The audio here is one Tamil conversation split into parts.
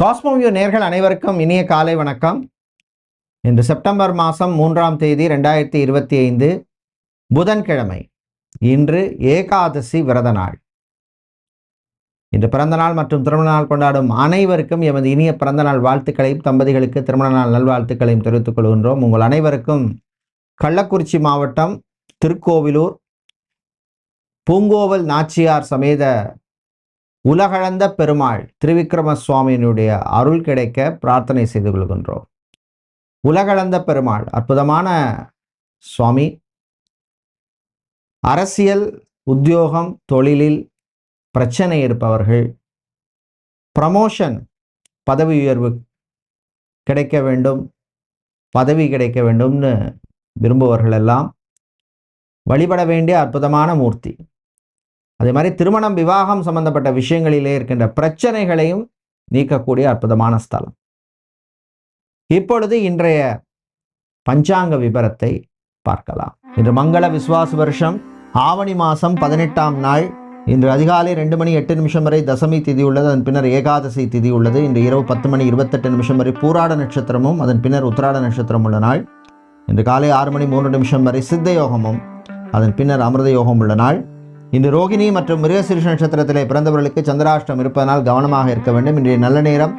காஸ்மோவியோ நேர்கள் அனைவருக்கும் இனிய காலை வணக்கம். இன்று செப்டம்பர் மாதம் மூன்றாம் தேதி ரெண்டாயிரத்தி இருபத்தி ஐந்து புதன்கிழமை. இன்று ஏகாதசி விரத நாள். இன்று பிறந்த நாள் மற்றும் திருமண நாள் கொண்டாடும் அனைவருக்கும் எமது இனிய பிறந்த நாள் வாழ்த்துக்களையும் தம்பதிகளுக்கு திருமண நாள் நல்வாழ்த்துக்களையும் தெரிவித்துக் கொள்கின்றோம். உங்கள் அனைவருக்கும் கள்ளக்குறிச்சி மாவட்டம் திருக்கோவிலூர் பூங்கோவல் நாச்சியார் சமேத உலகளந்த பெருமாள் திருவிக்கிரம சுவாமியினுடைய அருள் கிடைக்க பிரார்த்தனை செய்து கொள்கின்றோம். உலகளந்த பெருமாள் அற்புதமான சுவாமி அரசியல் உத்தியோகம் தொழிலில் பிரச்சனை இருப்பவர்கள் ப்ரமோஷன் பதவி உயர்வு கிடைக்க வேண்டும் பதவி கிடைக்க வேண்டும்னு விரும்புபவர்கள் எல்லாம் வழிபட வேண்டிய அற்புதமான மூர்த்தி. அதே மாதிரி திருமணம் விவாகம் சம்பந்தப்பட்ட விஷயங்களிலே இருக்கின்ற பிரச்சனைகளையும் நீக்கக்கூடிய அற்புதமான ஸ்தலம். இப்பொழுது இன்றைய பஞ்சாங்க விபரத்தை பார்க்கலாம். இன்று மங்கள விஸ்வாச வருஷம். ஆவணி மாதம் பதினெட்டாம் நாள். இன்று அதிகாலை ரெண்டு மணி எட்டு நிமிஷம் வரை தசமி திதி உள்ளது. அதன் பின்னர் ஏகாதசி திதி உள்ளது. இன்று இரவு பத்து மணி இருபத்தெட்டு நிமிஷம் வரை பூராட நட்சத்திரமும் அதன் பின்னர் உத்திராட நட்சத்திரம் உள்ள நாள். இன்று காலை ஆறு மணி மூன்று நிமிஷம் வரை சித்த யோகமும் அதன் பின்னர் அமிர்த யோகம் உள்ள நாள். இன்று ரோகிணி மற்றும் மிருகசீர்ஷ நட்சத்திரத்திலே பிறந்தவர்களுக்கு சந்திராஷ்டம் இருப்பதனால் கவனமாக இருக்க வேண்டும். இன்றைய நல்ல நேரம்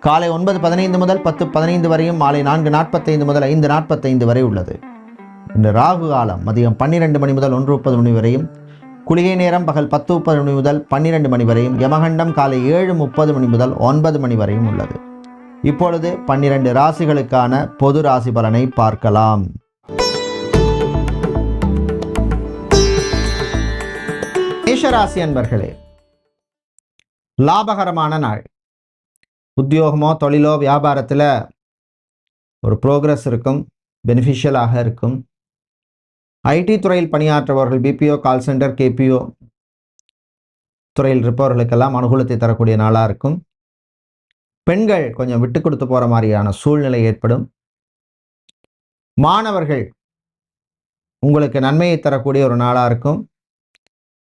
காலை ஒன்பது பதினைந்து முதல் பத்து பதினைந்து வரையும் மாலை நான்கு நாற்பத்தைந்து முதல் ஐந்து நாற்பத்தைந்து வரை உள்ளது. இன்று ராகு காலம் மதியம் பன்னிரெண்டு மணி முதல் ஒன்று முப்பது மணி வரையும் குளிகை நேரம் பகல் பத்து முப்பது மணி முதல் பன்னிரெண்டு மணி வரையும் யமகண்டம் காலை ஏழு முப்பது மணி முதல் ஒன்பது மணி வரையும் உள்ளது. இப்பொழுது பன்னிரண்டு ராசிகளுக்கான பொது ராசி பலனை பார்க்கலாம். மேஷராசி அன்பர்களே லாபகரமான நாள். உத்தியோகமோ தொழிலோ வியாபாரத்தில் ஒரு ப்ரோக்ரஸ் இருக்கும் பெனிஃபிஷியலாக இருக்கும். ஐடி துறையில் பணியாற்றுபவர்கள் பிபிஓ கால் சென்டர் கேபிஓ துறையில் இருப்பவர்களுக்கெல்லாம் அனுகூலத்தை தரக்கூடிய நாளாக இருக்கும். பெண்கள் கொஞ்சம் விட்டு கொடுத்து போகிற மாதிரியான சூழ்நிலை ஏற்படும். மாணவர்கள் உங்களுக்கு நன்மையை தரக்கூடிய ஒரு நாளாக இருக்கும்.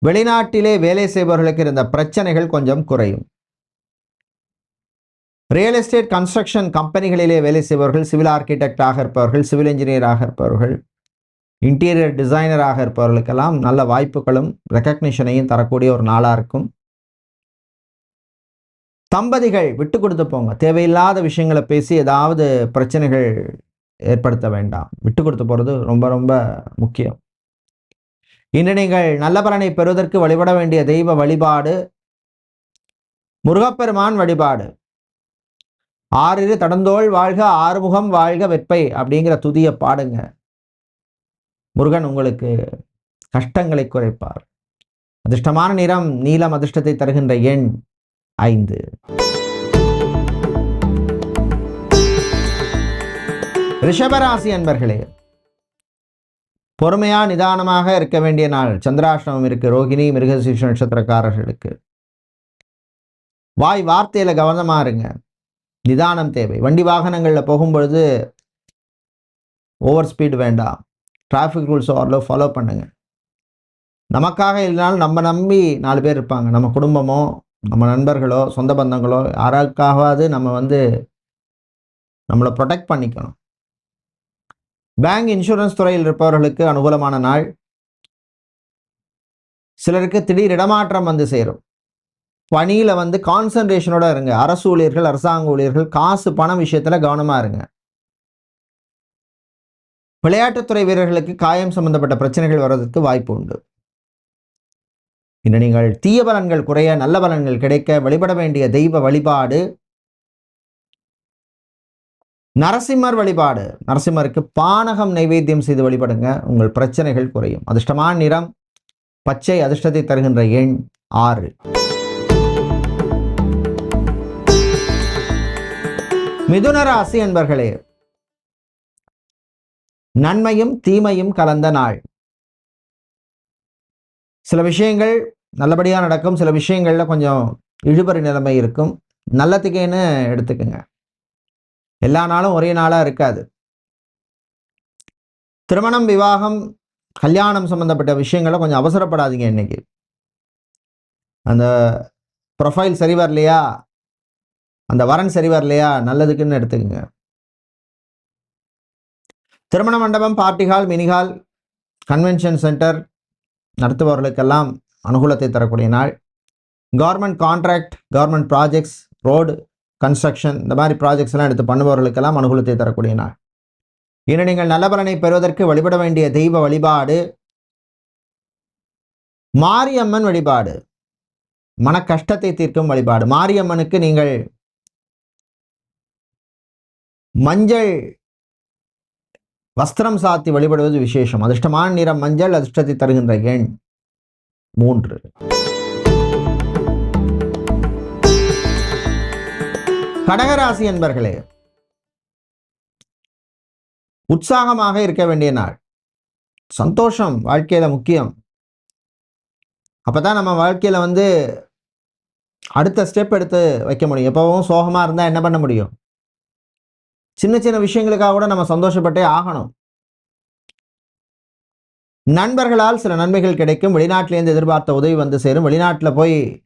வெளிநாட்டிலே வேலை செய்பவர்களுக்கு இருந்த பிரச்சனைகள் கொஞ்சம் குறையும். ரியல் எஸ்டேட் கன்ஸ்ட்ரக்ஷன் கம்பெனிகளிலே வேலை செய்பவர்கள் சிவில் ஆர்கிடெக்டாக இருப்பவர்கள் சிவில் இன்ஜினியராக இருப்பவர்கள் இன்டீரியர் டிசைனராக இருப்பவர்களுக்கெல்லாம் நல்ல வாய்ப்புகளும் ரெக்கக்னிஷனையும் தரக்கூடிய ஒரு நாளாக இருக்கும். தம்பதிகள் விட்டு கொடுத்து போங்க. தேவையில்லாத விஷயங்களை பேசி ஏதாவது பிரச்சனைகள் ஏற்படுத்த வேண்டாம். விட்டு கொடுத்து போகிறது ரொம்ப ரொம்ப முக்கியம். இன்று நீங்கள் நல்ல பலனை பெறுவதற்கு வழிபட வேண்டிய தெய்வ வழிபாடு முருகப்பெருமான் வழிபாடு. ஆறிரு தடந்தோள் வாழ்க ஆறுமுகம் வாழ்க வெப்பை அப்படிங்கிற துதியை பாடுங்க. முருகன் உங்களுக்கு கஷ்டங்களை குறைப்பார். அதிர்ஷ்டமான நிறம் நீலம் அதிர்ஷ்டத்தை தருகின்ற எண் ஐந்து. ரிஷபராசி அன்பர்களே பொறுமையாக நிதானமாக இருக்க வேண்டிய நாள். சந்திராஷ்டமம் இருக்குது ரோகிணி மிருகசீஷ நட்சத்திரக்காரர்களுக்கு. வாய் வார்த்தையில் கவனமாக இருங்க. நிதானம் தேவை. வண்டி வாகனங்களில் போகும்பொழுது ஓவர் ஸ்பீடு வேண்டாம். டிராஃபிக் ரூல்ஸ் ஓரளவு ஃபாலோ பண்ணுங்க. நமக்காக இல்லைனாலும் நம்ம நம்பி நாலு பேர் இருப்பாங்க. நம்ம குடும்பமோ நம்ம நண்பர்களோ சொந்த பந்தங்களோ யாராக்காவது நம்ம வந்து நம்மளை ப்ரொடெக்ட் பண்ணிக்கணும். பேங்க் இன்சூரன்ஸ் துறையில் இருப்பவர்களுக்கு அனுகூலமான நாள். சிலருக்கு திடீர் இடமாற்றம் வந்து சேரும். பணியில் வந்து கான்சன்ட்ரேஷனோட இருங்க. அரசு ஊழியர்கள் அரசாங்க ஊழியர்கள் காசு பணம் விஷயத்தில் கவனமாக இருங்க. விளையாட்டுத்துறை வீரர்களுக்கு காயம் சம்பந்தப்பட்ட பிரச்சனைகள் வர்றதுக்கு வாய்ப்பு உண்டு. இன்று நீங்கள் தீய பலன்கள் குறைய நல்ல பலன்கள் கிடைக்க வழிபட வேண்டிய தெய்வ வழிபாடு நரசிம்மர் வழிபாடு. நரசிம்மருக்கு பானகம் நைவேத்தியம் செய்து வழிபடுங்க. உங்கள் பிரச்சனைகள் குறையும். அதிர்ஷ்டமான நிறம் பச்சை அதிர்ஷ்டத்தை தருகின்ற எண் ஆறு. மிதுன ராசி என்பர்களே நன்மையும் தீமையும் கலந்த நாள். சில விஷயங்கள் நல்லபடியாக நடக்கும். சில விஷயங்களில் கொஞ்சம் இழுபறி நிலைமை இருக்கும். நல்லத்துக்கேன்னு எடுத்துக்கோங்க. எல்லா நாளும் ஒரே நாளாக இருக்காது. திருமணம் விவாகம் கல்யாணம் சம்மந்தப்பட்ட விஷயங்களை கொஞ்சம் அவசரப்படாதீங்க இன்னைக்கு. அந்த ப்ரொஃபைல் சரி வரலையா? அந்த வரன் சரி வரலையா? நல்லதுக்குன்னு எடுத்துக்கோங்க. திருமண மண்டபம் party hall mini hall convention centre நடத்துபவர்களுக்கெல்லாம் அனுகூலத்தை தரக்கூடிய நாள். Government contract government projects road construction இந்த மாதிரி ப்ராஜெக்ட்ஸ் எல்லாம் எடுத்து பண்ணுபவர்களுக்கெல்லாம் அனுகூலத்தை தரக்கூடிய நாள். இனி நீங்கள் நல்ல பலனை பெறுவதற்கு வழிபட வேண்டிய தெய்வ வழிபாடு மாரியம்மன் வழிபாடு மன கஷ்டத்தை தீர்க்கும் வழிபாடு. மாரியம்மனுக்கு நீங்கள் மஞ்சள் வஸ்திரம் சாத்தி வழிபடுவது விசேஷம். அதிர்ஷ்டமான நிறம் மஞ்சள் அதிர்ஷ்டத்தை தருகின்ற எண் மூன்று. கடகராசி என்பர்களே உற்சாகமாக இருக்க வேண்டிய நாள். சந்தோஷம் வாழ்க்கையில முக்கியம். அப்போதான் நம்ம வாழ்க்கையில வந்து அடுத்த ஸ்டெப் எடுத்து வைக்க முடியும். எப்பவும் சோகமா இருந்தா என்ன பண்ண முடியும்? சின்ன சின்ன விஷயங்களுக்காக கூட நம்ம சந்தோஷப்பட்டே ஆகணும். நண்பர்களால் சில நன்மைகள் கிடைக்கும். வெளிநாட்டிலேருந்து எதிர்பார்த்த உதவி வந்து சேரும். வெளிநாட்டில் போய்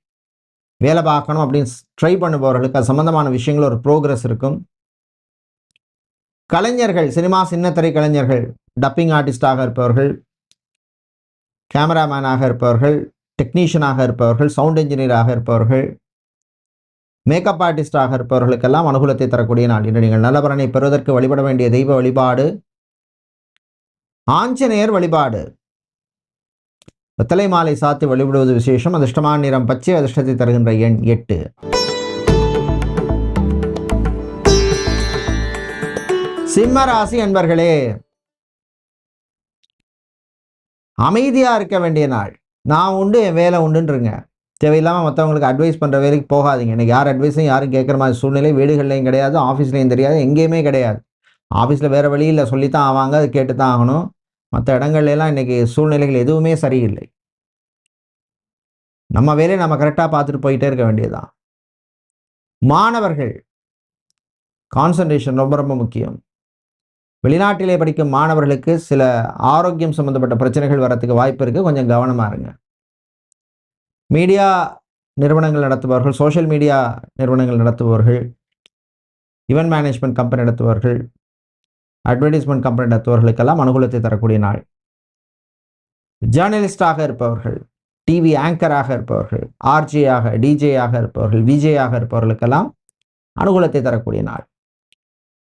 வேலை பார்க்கணும் அப்படின்னு ட்ரை பண்ணுபவர்களுக்கு அது சம்மந்தமான விஷயங்கள் ஒரு ப்ரோக்ரஸ் இருக்கும். கலைஞர்கள் சினிமா சின்னத்திரை கலைஞர்கள் டப்பிங் ஆர்டிஸ்டாக இருப்பவர்கள் கேமராமேனாக இருப்பவர்கள் டெக்னீஷியனாக இருப்பவர்கள் சவுண்ட் இன்ஜினியராக இருப்பவர்கள் மேக்கப் ஆர்டிஸ்டாக இருப்பவர்களுக்கெல்லாம் அனுகூலத்தை தரக்கூடிய நாள் இன்று நீங்கள் நல்லபரனை பெறுவதற்கு வழிபட வேண்டிய தெய்வ வழிபாடு ஆஞ்சநேயர் வழிபாடு. வெத்தலை மாலை சாத்து வழிபடுவது விசேஷம். அதிர்ஷ்டமான நிறம் பச்சை அதிர்ஷ்டத்தை தருகின்ற எண் எட்டு. சிம்ம ராசி அன்பர்களே அமைதியாக இருக்க வேண்டிய நாள். நான் உண்டு என் வேலை உண்டுன்றங்க. தேவையில்லாமல் மற்றவங்களுக்கு அட்வைஸ் பண்ணுற வேலைக்கு போகாதீங்க. எனக்கு யார் அட்வைஸும் யாரும் கேட்குற மாதிரி சூழ்நிலை வீடுகள்லையும் கிடையாது ஆஃபீஸ்லேயும் தெரியாது எங்கேயுமே கிடையாது. ஆஃபீஸில் வேறு வழியில் சொல்லித்தான் ஆவாங்க அது கேட்டு தான் ஆகணும். மற்ற இடங்கள்லாம் இன்றைக்கி சூழ்நிலைகள் எதுவுமே சரியில்லை. நம்ம வேலையை நம்ம கரெக்டாக பார்த்துட்டு போயிட்டே இருக்க வேண்டியதுதான். மாணவர்கள் கான்சன்ட்ரேஷன் ரொம்ப ரொம்ப முக்கியம். வெளிநாட்டிலே படிக்கும் மாணவர்களுக்கு சில ஆரோக்கியம் சம்மந்தப்பட்ட பிரச்சனைகள் வரத்துக்கு வாய்ப்பு இருக்குது கொஞ்சம் கவனமாக இருங்க. மீடியா நிறுவனங்கள் நடத்துபவர்கள் சோஷியல் மீடியா நிறுவனங்கள் நடத்துபவர்கள் இவெண்ட் மேனேஜ்மெண்ட் கம்பெனி நடத்துபவர்கள் அட்வர்டைஸ்மெண்ட் கம்பெனி நடத்துவர்களுக்கெல்லாம் அனுகூலத்தை தரக்கூடிய நாள். ஜேர்னலிஸ்டாக இருப்பவர்கள் டிவி ஆங்கராக இருப்பவர்கள் ஆர்ஜேயாக டிஜேயாக இருப்பவர்கள் விஜேயாக இருப்பவர்களுக்கெல்லாம் அனுகூலத்தை தரக்கூடிய நாள்.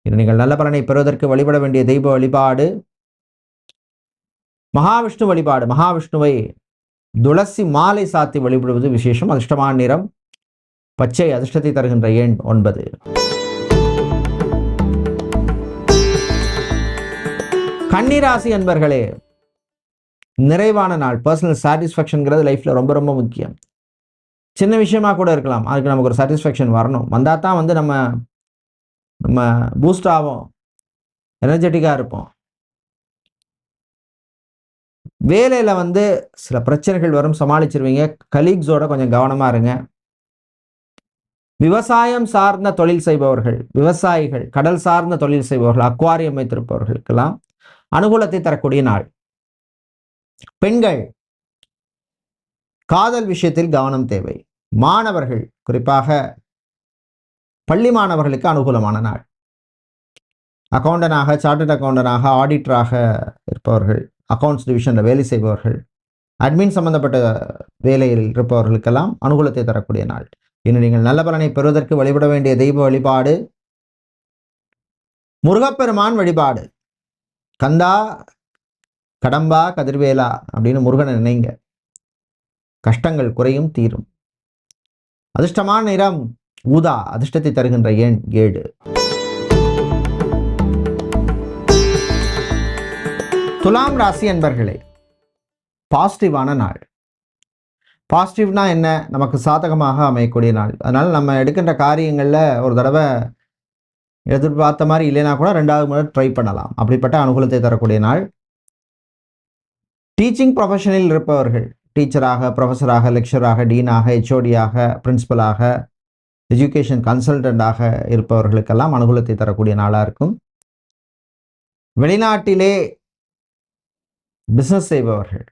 இது நீங்கள் நல்ல பலனை பெறுவதற்கு வழிபட வேண்டிய தெய்வ வழிபாடு. மகாவிஷ்ணு வழிபாடு. மகாவிஷ்ணுவை துளசி மாலை சாத்தி வழிபடுவது விசேஷம் அதிர்ஷ்டமான நிறம். பச்சை அதிர்ஷ்டத்தை தருகின்ற எண் ஒன்பது. கன்னிராசி அன்பர்களே நிறைவான நாள். பர்சனல் சாட்டிஸ்ஃபேக்ஷனுங்கிறது லைஃப்பில் ரொம்ப ரொம்ப முக்கியம். சின்ன விஷயமா கூட இருக்கலாம். அதுக்கு நமக்கு ஒரு சாட்டிஸ்ஃபேக்ஷன் வரணும். வந்தால் தான் வந்து நம்ம நம்ம பூஸ்ட் ஆகும் எனர்ஜெட்டிக்காக இருப்போம். வேலையில் வந்து சில பிரச்சனைகள் வரும். சமாளிச்சிருவீங்க. கலீக்ஸோட கொஞ்சம் கவனமாக இருங்க. விவசாயம் சார்ந்த தொழில் செய்பவர்கள் விவசாயிகள் கடல் சார்ந்த தொழில் செய்பவர்கள் அக்வாரியம் வைத்திருப்பவர்களுக்கெல்லாம் அனுகூலத்தை தரக்கூடிய நாள். பெண்கள் காதல் விஷயத்தில் கவனம் தேவை. மாணவர்கள் குறிப்பாக பள்ளி மாணவர்களுக்கு அனுகூலமான நாள். அக்கௌண்டனாக சார்ட்டட் அக்கௌண்டனாக ஆடிட்டராக இருப்பவர்கள் அக்கௌண்ட்ஸ் டிவிஷனில் வேலை செய்பவர்கள் அட்மின் சம்பந்தப்பட்ட வேலையில் இருப்பவர்களுக்கெல்லாம் அனுகூலத்தை தரக்கூடிய நாள். இன்னும் நீங்கள் நல்ல பலனை பெறுவதற்கு வழிபட வேண்டிய தெய்வ வழிபாடு முருகப்பெருமான் வழிபாடு. கந்தா கடம்பா கதிர்வேலா அப்படின்னு முருகனை நினைங்க. கஷ்டங்கள் குறையும் தீரும். அதிர்ஷ்டமான நிறம் ஊதா அதிர்ஷ்டத்தை தருகின்ற எண் ஏழு. துலாம் ராசி அன்பர்களே பாசிட்டிவான நாள். பாசிட்டிவ்னா என்ன? நமக்கு சாதகமாக அமையக்கூடிய நாள். அதனால் நம்ம எடுக்கின்ற காரியங்களில் ஒரு தடவை எதிர்பார்த்த மாதிரி இல்லைனா கூட ரெண்டாவது முறை ட்ரை பண்ணலாம். அப்படிப்பட்ட அனுகூலத்தை தரக்கூடிய நாள். டீச்சிங் ப்ரொஃபஷனில் இருப்பவர்கள் டீச்சராக ப்ரொஃபஸராக லெக்சராக டீனாக ஹெச்ஓடியாக பிரின்சிபலாக எஜுகேஷன் கன்சல்டண்டாக இருப்பவர்களுக்கெல்லாம் அனுகூலத்தை தரக்கூடிய நாளாக இருக்கும். வெளிநாட்டிலே பிஸ்னஸ் செய்பவர்கள்.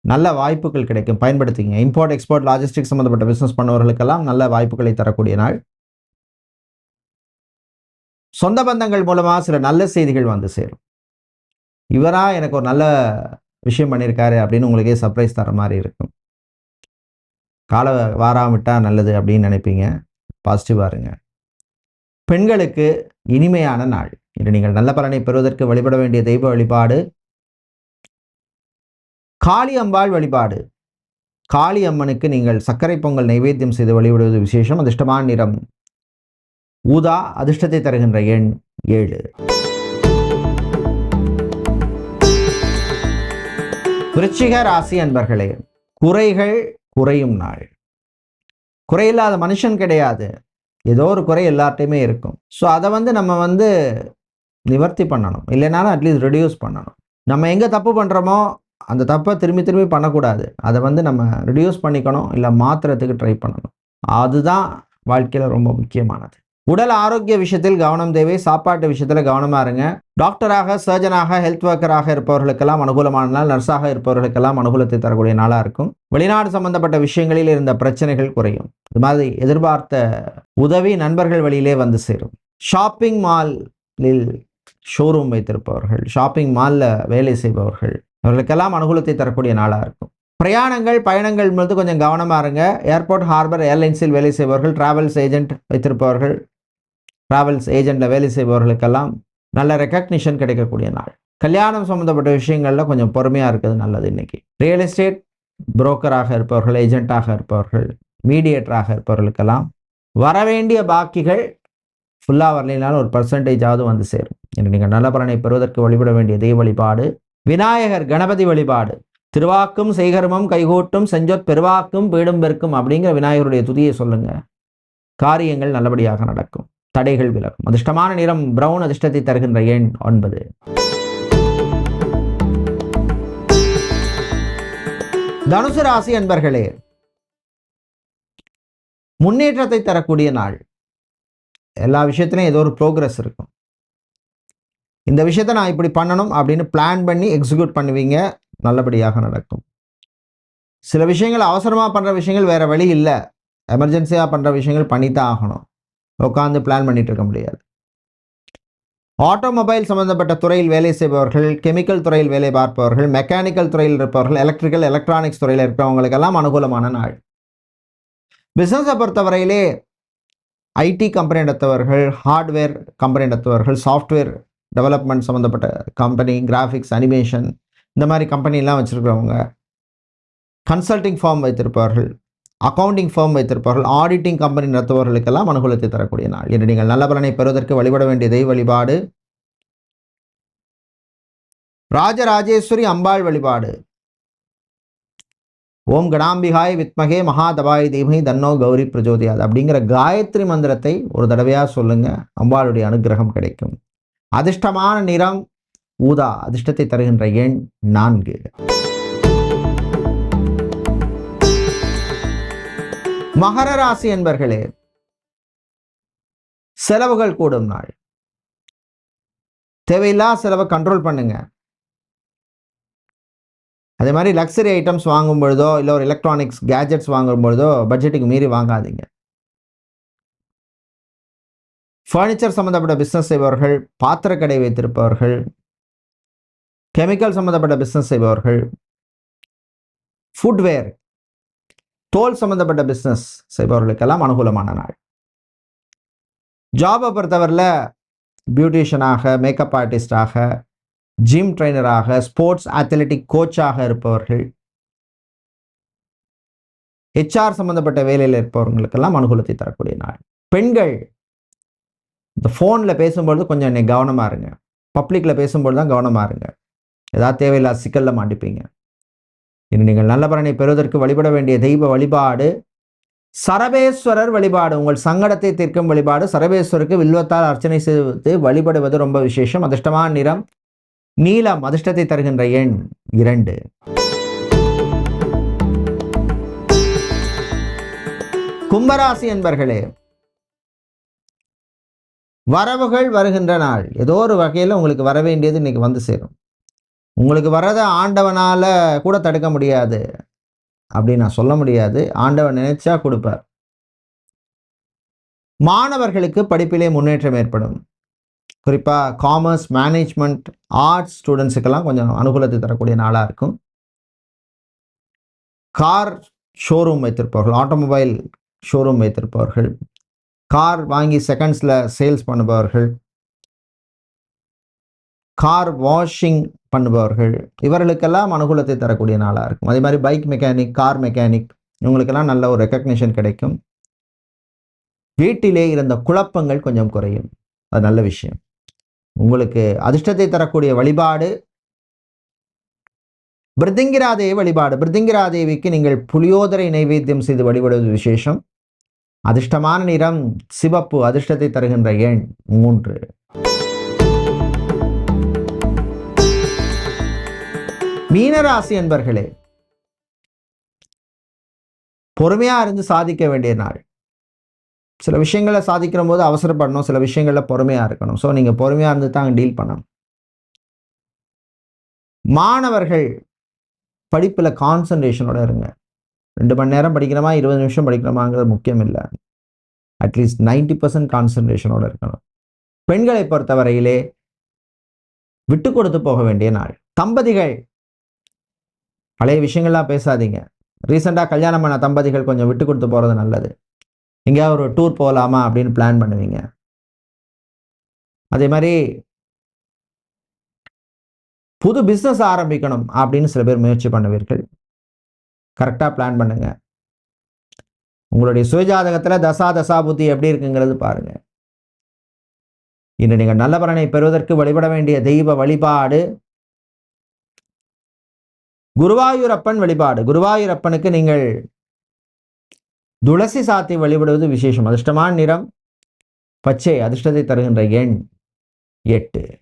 நல்ல வாய்ப்புகள் கிடைக்கும். பயன்படுத்திங்க இம்போர்ட் எக்ஸ்போர்ட் லாஜிஸ்டிக்ஸ் சம்மந்தப்பட்ட பிஸ்னஸ் பண்ணவர்களுக்கெல்லாம் நல்ல வாய்ப்புகளை தரக்கூடிய நாள். சொந்த பந்தங்கள் மூலமாக சில நல்ல செய்திகள் வந்து சேரும். இவராக எனக்கு ஒரு நல்ல விஷயம் பண்ணியிருக்காரு அப்படின்னு உங்களுக்கே சர்ப்ரைஸ் தர மாதிரி இருக்கும். காலை வாராமட்டால் நல்லது அப்படின்னு நினைப்பீங்க. பாசிட்டிவாக இருங்க. பெண்களுக்கு இனிமையான நாள். இன்று நீங்கள் நல்ல பலனை பெறுவதற்கு வழிபட வேண்டிய தெய்வ வழிபாடு. காளி அம்பாள் வழிபாடு. காளி அம்மனுக்கு நீங்கள் சர்க்கரை பொங்கல் நைவேத்தியம் செய்து வழிபடுவது விசேஷம். அதிர்ஷ்டமான நிறம் ஊதா அதிர்ஷ்டத்தை தருகின்ற எண் ஏழு. விருச்சிக ராசி அன்பர்களே குறைகள் குறையும் நாள். குறையில்லாத மனுஷன் கிடையாது. ஏதோ ஒரு குறை எல்லார்ட்டையுமே இருக்கும். ஸோ அதை வந்து நம்ம வந்து நிவர்த்தி பண்ணணும். இல்லைனாலும் அட்லீஸ்ட் ரெடியூஸ் பண்ணணும். நம்ம எங்கே தப்பு பண்ணுறோமோ அந்த தப்பை திரும்பி திரும்பி பண்ணக்கூடாது. அதை வந்து நம்ம ரிடியூஸ் பண்ணிக்கணும். இல்லை மாற்றுறதுக்கு ட்ரை பண்ணணும். அதுதான் வாழ்க்கையில் ரொம்ப முக்கியமானது. உடல் ஆரோக்கிய விஷயத்தில் கவனம் தேவை சாப்பாட்டு விஷயத்தில் கவனமாக இருங்க. டாக்டராக சர்ஜனாக ஹெல்த் ஒர்க்கராக இருப்பவர்களுக்கெல்லாம் அனுகூலமான நாள் நர்ஸாக இருப்பவர்களுக்கெல்லாம் அனுகூலத்தை தரக்கூடிய நாளாக இருக்கும். வெளிநாடு சம்பந்தப்பட்ட விஷயங்களில் இருந்த பிரச்சனைகள் குறையும். இது மாதிரி எதிர்பார்த்த உதவி நண்பர்கள் வழியிலே வந்து சேரும். ஷாப்பிங் மாலில் ஷோரூம் வைத்திருப்பவர்கள் ஷாப்பிங் மாலில் வேலை செய்பவர்கள் அவர்களுக்கெல்லாம் அனுகூலத்தை தரக்கூடிய நாளாக இருக்கும். பிரயாணங்கள் பயணங்கள் மீது கொஞ்சம் கவனமாக இருங்க. ஏர்போர்ட் ஹார்பர் ஏர்லைன்ஸில் வேலை செய்பவர்கள் டிராவல்ஸ் ஏஜென்ட் வைத்திருப்பவர்கள் ட்ராவல்ஸ் ஏஜெண்ட்டில் வேலை செய்பவர்களுக்கெல்லாம் நல்ல ரெக்கக்னிஷன் கிடைக்கக்கூடிய நாள். கல்யாணம் சம்மந்தப்பட்ட விஷயங்களில் கொஞ்சம் பொறுமையாக இருக்கிறது நல்லது இன்னைக்கு. ரியல் எஸ்டேட் புரோக்கராக இருப்பவர்கள் ஏஜெண்ட்டாக இருப்பவர்கள் மீடியேட்டராக இருப்பவர்களுக்கெல்லாம் வரவேண்டிய பாக்கிகள் ஃபுல்லாக வரலைனாலும் ஒரு பர்சன்டேஜாவது வந்து சேரும். இன்று நீங்கள் நல்ல பலனை பெறுவதற்கு வழிபட வேண்டிய தெய்வ வழிபாடு விநாயகர் கணபதி வழிபாடு திருவாக்கும் செய்கர்மம் கைகூட்டும் செஞ்சொற் பெருவாக்கும் பீடும் பெருக்கும் அப்படிங்கிற விநாயகருடைய துதியை சொல்லுங்கள் காரியங்கள் நல்லபடியாக நடக்கும். தடைகள் விலகும். அதிர்ஷ்டமான நிறம் பிரவுன் அதிர்ஷ்டத்தை தருகின்ற எண் ஒன்பது. தனுசு ராசி அன்பர்களே முன்னேற்றத்தை தரக்கூடிய நாள். எல்லா விஷயத்துலையும் ஏதோ ஒரு ப்ரோக்ரஸ் இருக்கும். இந்த விஷயத்தை நான் இப்படி பண்ணணும் அப்படின்னு பிளான் பண்ணி எக்ஸிக்யூட் பண்ணுவீங்க. நல்லபடியாக நடக்கும். சில விஷயங்கள் அவசரமாக பண்ணுற விஷயங்கள் வேறு வழி இல்லை. எமர்ஜென்சியாக பண்ணுற விஷயங்கள் பண்ணித்தான் ஆகணும். உட்காந்து பிளான் பண்ணிட்டு இருக்க முடியாது. ஆட்டோமொபைல் சம்பந்தப்பட்ட துறையில் வேலை செய்பவர்கள் கெமிக்கல் துறையில் வேலை பார்ப்பவர்கள் மெக்கானிக்கல் துறையில் இருப்பவர்கள் எலக்ட்ரிக்கல் எலக்ட்ரானிக்ஸ் துறையில் இருக்கிறவங்களுக்கெல்லாம் அனுகூலமான நாள். பிஸ்னஸை பொறுத்தவரையிலே ஐடி கம்பெனி நடத்தவர்கள் ஹார்ட்வேர் கம்பெனி நடத்தவர்கள் சாஃப்ட்வேர் டெவலப்மெண்ட் சம்மந்தப்பட்ட கம்பெனி கிராஃபிக்ஸ் அனிமேஷன் இந்த மாதிரி கம்பெனிலாம் வச்சுருக்கிறவங்க கன்சல்டிங் ஃபார்ம் வைத்திருப்பவர்கள் அக்கவுண்டிங் ஃபார்ம் வைத்திருப்பவர்கள் ஆடிட்டிங் கம்பெனி நடத்துபவர்களுக்கெல்லாம் அனுகூலத்தை தரக்கூடிய நாள். இன்று நீங்கள் நல்ல பலனை பெறுவதற்கு வழிபட வேண்டிய தெய்வ வழிபாடு ராஜராஜேஸ்வரி அம்பாள் வழிபாடு. ஓம் கணாம்பிகாய் வித்மகே மகாதபாய் தீமை தன்னோ கௌரி பிரஜோதியாது அப்படிங்கிற காயத்ரி மந்திரத்தை ஒரு தடவையாக சொல்லுங்க அம்பாளுடைய அனுகிரகம் கிடைக்கும். அதிர்ஷ்டமான நிறம் ஊதா அதிர்ஷ்டத்தை தருகின்ற எண் நான்கு. மகர ராசி என்பர்களே செலவுகள் கூடும் நாள். தேவையில்லா செலவை கண்ட்ரோல் பண்ணுங்க. அதே மாதிரி லக்ஸரி ஐட்டம்ஸ் வாங்கும் பொழுதோ இல்லை ஒரு எலக்ட்ரானிக்ஸ் கேஜெட்ஸ் வாங்கும் பொழுதோ பட்ஜெட்டுக்கு மீறி வாங்காதீங்க. ஃபர்னிச்சர் சம்மந்தப்பட்ட பிஸ்னஸ் செய்பவர்கள் பாத்திரக்கடை வைத்திருப்பவர்கள் கெமிக்கல் சம்மந்தப்பட்ட பிஸ்னஸ் செய்பவர்கள் ஃபுட்வேர் தோல் சம்மந்தப்பட்ட பிஸ்னஸ் செய்பவர்களுக்கெல்லாம் அனுகூலமான நாள். ஜாபை பொறுத்தவரையில் பியூட்டிஷியனாக மேக்கப் ஆர்டிஸ்டாக ஜிம் ட்ரைனராக ஸ்போர்ட்ஸ் அத்லெட்டிக் கோச்சாக இருப்பவர்கள் ஹெச்ஆர் சம்மந்தப்பட்ட வேலையில் இருப்பவர்களுக்கெல்லாம் அனுகூலத்தை தரக்கூடிய நாள். பெண்கள் இந்த ஃபோனில் பேசும்பொழுது கொஞ்சம் என்னை கவனமாக இருங்க. பப்ளிக்கில் பேசும்பொழுது தான் கவனமாக இருங்க. ஏதாவது தேவையில்லாத சிக்கலில் மாட்டிப்பீங்க. இன்று நீங்கள் நல்ல பலனை பெறுவதற்கு வழிபட வேண்டிய தெய்வ வழிபாடு சரபேஸ்வரர் வழிபாடு உங்கள் சங்கடத்தை தீர்க்கும் வழிபாடு சரபேஸ்வருக்கு வில்வத்தால் அர்ச்சனை செய்து வழிபடுவது ரொம்ப விசேஷம். அதிர்ஷ்டமான நிறம் நீலம் அதிர்ஷ்டத்தை தருகின்ற எண் இரண்டு. கும்பராசி என்பர்களே வரவுகள் வருகின்ற நாள். ஏதோ ஒரு வகையில் உங்களுக்கு வர வேண்டியது இன்னைக்கு வந்து சேரும். உங்களுக்கு வர்றதை ஆண்டவனால் கூட தடுக்க முடியாது அப்படின்னு நான் சொல்ல முடியாது. ஆண்டவன் நினைச்சா கொடுப்பார். மாணவர்களுக்கு படிப்பிலே முன்னேற்றம் ஏற்படும். குறிப்பாக காமர்ஸ் மேனேஜ்மெண்ட் ஆர்ட்ஸ் ஸ்டூடெண்ட்ஸுக்கெல்லாம் கொஞ்சம் அனுகூலத்தை தரக்கூடிய நாளாக இருக்கும். கார் ஷோரூம் வைத்திருப்பவர்கள் ஆட்டோமொபைல் ஷோரூம் வைத்திருப்பவர்கள் கார் வாங்கி செகண்ட்ஸில் சேல்ஸ் பண்ணுபவர்கள் கார் வாஷிங் பண்ணுபவர்கள் இவர்களுக்கெல்லாம் அனுகூலத்தை தரக்கூடிய நாளாக இருக்கும். அதே மாதிரி பைக் மெக்கானிக் கார் மெக்கானிக் இவங்களுக்கெல்லாம் நல்ல ஒரு ரெக்கக்னிஷன் கிடைக்கும். வீட்டிலே இருந்த குழப்பங்கள் கொஞ்சம் குறையும். அது நல்ல விஷயம். உங்களுக்கு அதிர்ஷ்டத்தை தரக்கூடிய வழிபாடு பிருத்திங்கிராதேவி வழிபாடு. பிருத்திங்கிராதேவிக்கு நீங்கள் புளியோதரை நைவேத்தியம் செய்து வழிபடுவது விசேஷம். அதிர்ஷ்டமான நிறம் சிவப்பு அதிர்ஷ்டத்தை தருகின்ற எண் மூன்று. மீனராசி என்பர்களே பொறுமையாக இருந்து சாதிக்க வேண்டிய நாள். சில விஷயங்களை சாதிக்கிற போது அவசரப்படணும் சில விஷயங்களில் பொறுமையாக இருக்கணும். ஸோ நீங்கள் பொறுமையாக இருந்து தான் டீல் பண்ணணும். மாணவர்கள் படிப்பில் கான்சன்ட்ரேஷனோட இருங்க. ரெண்டு மணி நேரம் படிக்கிறோமா இருபது நிமிஷம் படிக்கிறோமாங்கிறது முக்கியம் இல்லை அட்லீஸ்ட் நைன்டி பர்சன்ட் கான்சன்ட்ரேஷனோட இருக்கணும். பெண்களை பொறுத்தவரையிலே விட்டு கொடுத்து போக வேண்டிய நாள். தம்பதிகள் பழைய விஷயங்கள்லாம் பேசாதீங்க. ரீசெண்டாக கல்யாணம் பண்ண தம்பதிகள் கொஞ்சம் விட்டு கொடுத்து போகிறது நல்லது. எங்கேயாவது ஒரு டூர் போகலாமா அப்படின்னு பிளான் பண்ணுவீங்க. அதே மாதிரி புது பிஸ்னஸ் ஆரம்பிக்கணும் அப்படின்னு சில பேர் முயற்சி பண்ணுவீர்கள். கரெக்டாக பிளான் பண்ணுங்க. உங்களுடைய சுயஜாதகத்தில் தசா தசா புத்தி எப்படி இருக்குங்கிறது பாருங்க. இன்று நீங்கள் நல்ல பலனை பெறுவதற்கு வழிபட வேண்டிய தெய்வ வழிபாடு குருவாயூரப்பன் வழிபாடு. குருவாயூரப்பனுக்கு நீங்கள் துளசி சாத்தி வழிபடுவது விசேஷம். அதிர்ஷ்டமான நிறம் பச்சை. அதிர்ஷ்டத்தை தருகின்ற எண் எட்டு.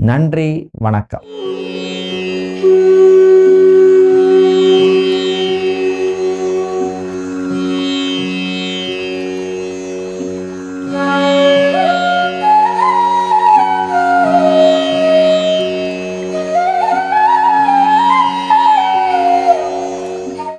நன்றி வணக்கம்.